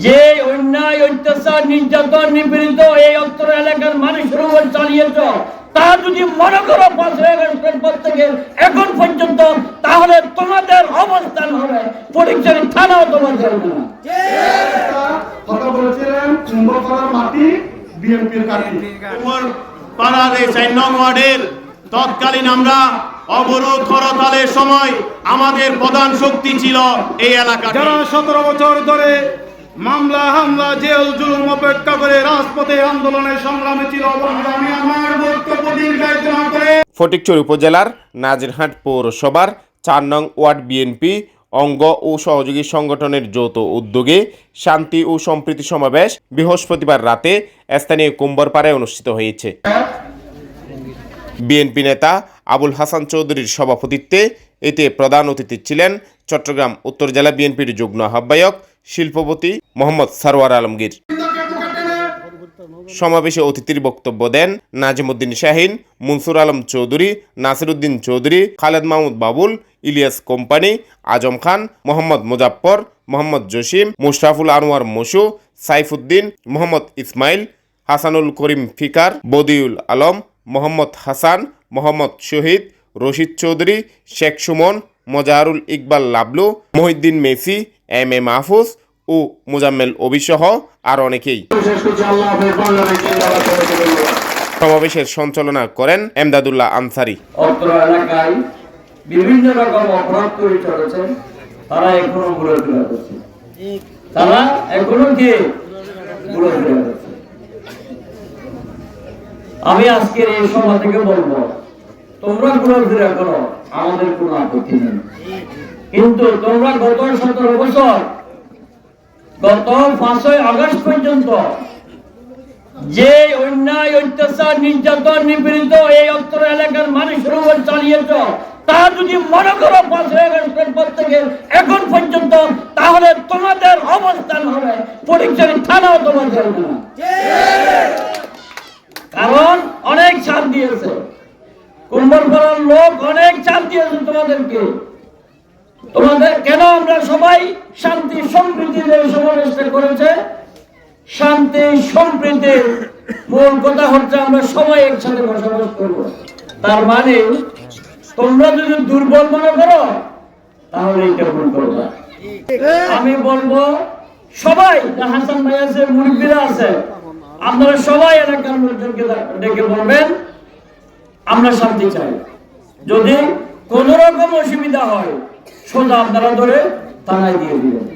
যে অন্যায় অত্যাচার নির্যাতন নিপীড়িত এই অত্র এলাকার মানুষের উপর চালিয়েছ তা যদি মনে করো পাঁচই আগস্টের পর থেকে এখন পর্যন্ত তাহলে তোমাদের অবস্থান হবে। পরীক্ষার থানাও তোমাদের হবে না কথা বলেছিলেন মাটি বিএনপির কাটি উমর পাড়ার এই চার নং ওয়ার্ডের তৎকালীন আমরা অবরোধ করতালের সময় আমাদের প্রধান শক্তি ছিল এই এলাকা যারা সতেরো বছর ধরে মামলা, হামলা, জেল, জুলুম অপেক্ষা করে রাজপথে আন্দোলনের সংগ্রামে ছিল ফটিকচুর উপজেলার নাজিরহাট পৌরসভার চার নং ওয়ার্ড বিএনপি অঙ্গ ও সহযোগী সংগঠনের যৌথ উদ্যোগে শান্তি ও সম্প্রীতি সমাবেশ বৃহস্পতিবার রাতে স্থানীয় কুম্বরপাড়ায় অনুষ্ঠিত হয়েছে। বিএনপি নেতা আবুল হাসান চৌধুরীর সভাপতিত্বে এতে প্রধান অতিথি ছিলেন চট্টগ্রাম উত্তর জেলা বিএনপির যুগ্ম আহ্বায়ক শিল্পপতি মোহাম্মদ সারোয়ার আলমগীর। সমাবেশে অতিথির বক্তব্য দেন Nazimuddin Shahin, Mansur Alam Chowdhury, Nasiruddin Chowdhury, Khaled Mahmud Babul, Ilyas Company, Azam Khan, Mohammad Muzaffar Mohammad Jasim, Musharraful Anwar Masu Saifuddin, Mohammad Ismail, Hasanul Karim Fikar, Badiul Alam, Mohammad Hasan, Mohammad Shahid Rashid Chowdhury, Sheikh Suman, Mazharul Iqbal Lablu Mohiuddin Messi, M A Mahfuz ও মুজাম্মেল অবিসহ আর অনেকেই। সমাবেশের সঞ্চালনা করেন এমদাদুল্লাহ আনসারি। বিভিন্ন রকম অপরাধ করে চলেছে। তারা এখনও ঘুরে করছে। তারা এখনও কি ঘুরে করছে? আমি আজকের এই সভা থেকে বলব তোমরা ঘুরে করো, আমাদের কোনো আপত্তি নেই। কিন্তু তোমরা গত সতেরো বছর, গত পাঁচই আগস্ট পর্যন্ত যে অন্যায়, অত্যাচার, নির্যাতন, নিপীড়িত এই অত্র এলাকার মানুষের উপর চালিয়েছ, তা যদি মনে করো পাঁচই আগস্টের পর এখন পর্যন্ত, তাহলে তোমাদের অবস্থান হবে পরীক্ষার থানাও তোমাদের কারণ অনেক ছাড় দিয়েছে। কুম্ভলপাড়ার লোক অনেক ছাড় দিয়েছে তোমাদেরকে। তোমাদের কেন আমরা সবাই শান্তি সম্প্রীতির সমাবেশটা করেছে? শান্তি সম্প্রীতির মূল কথা হচ্ছে আমরা সবাই একসাথে বসবাস করব। তার মানে তোমরা যদি দুর্বল মনে করো, তাহলে এটা ভুল করবা। আমি বলব, সবাই হাসান ভাই আছে, মুরব্বীরা আছে, আপনারা সবাই এলাকার লোকজনকে ডেকে বলবেন আমরা শান্তি চাই। যদি কোন রকম অসুবিধা হয় সোজা আপনারা ধরে তারাই দিয়ে দিবেন।